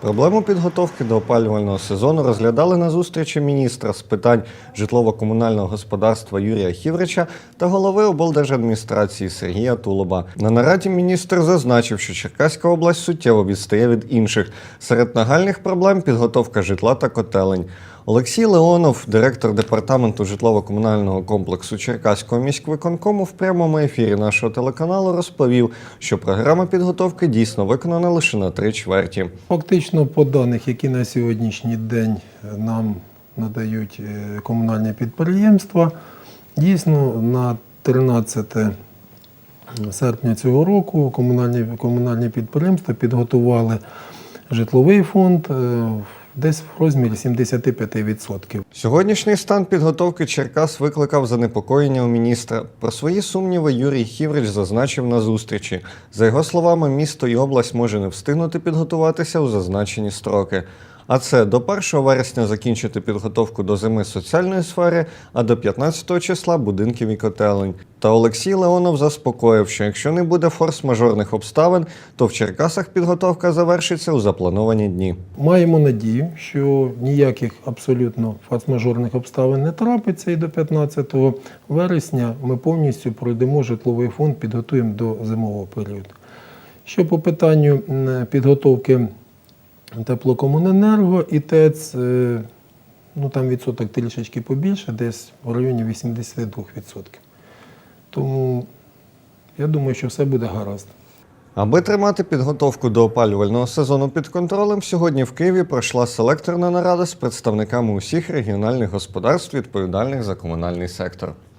Проблему підготовки до опалювального сезону розглядали на зустрічі міністра з питань житлово-комунального господарства Юрія Хіврича та голови облдержадміністрації Сергія Тулоба. На нараді міністр зазначив, що Черкаська область суттєво відстає від інших. Серед нагальних проблем підготовка житла та котелень. Олексій Леонов, директор департаменту житлово-комунального комплексу Черкаського міськвиконкому, в прямому ефірі нашого телеканалу розповів, що програма підготовки дійсно виконана лише на три чверті. Фактично, по даних, які на сьогоднішній день нам надають е, комунальні підприємства, дійсно на 13 серпня цього року комунальні, комунальні підприємства підготували житловий фонд е, десь в розмірі 75%. Сьогоднішній стан підготовки Черкас викликав занепокоєння у міністра. Про свої сумніви Юрій Хіврич зазначив на зустрічі. За його словами, місто і область може не встигнути підготуватися у зазначені строки. А це до 1 вересня закінчити підготовку до зими соціальної сфери, а до 15 числа будинків і котелень. Та Олексій Леонов заспокоїв, що якщо не буде форс-мажорних обставин, то в Черкасах підготовка завершиться у заплановані дні. Маємо надію, що ніяких абсолютно форс-мажорних обставин не трапиться, і до 15 вересня ми повністю пройдемо житловий фонд, підготуємо до зимового періоду. Що по питанню підготовки теплокомуненерго і ТЕЦ, е, ну там відсоток трішечки побільше, десь в районі 82%. Тому я думаю, що все буде гаразд. Аби тримати підготовку до опалювального сезону під контролем, сьогодні в Києві пройшла селекторна нарада з представниками усіх регіональних господарств, відповідальних за комунальний сектор.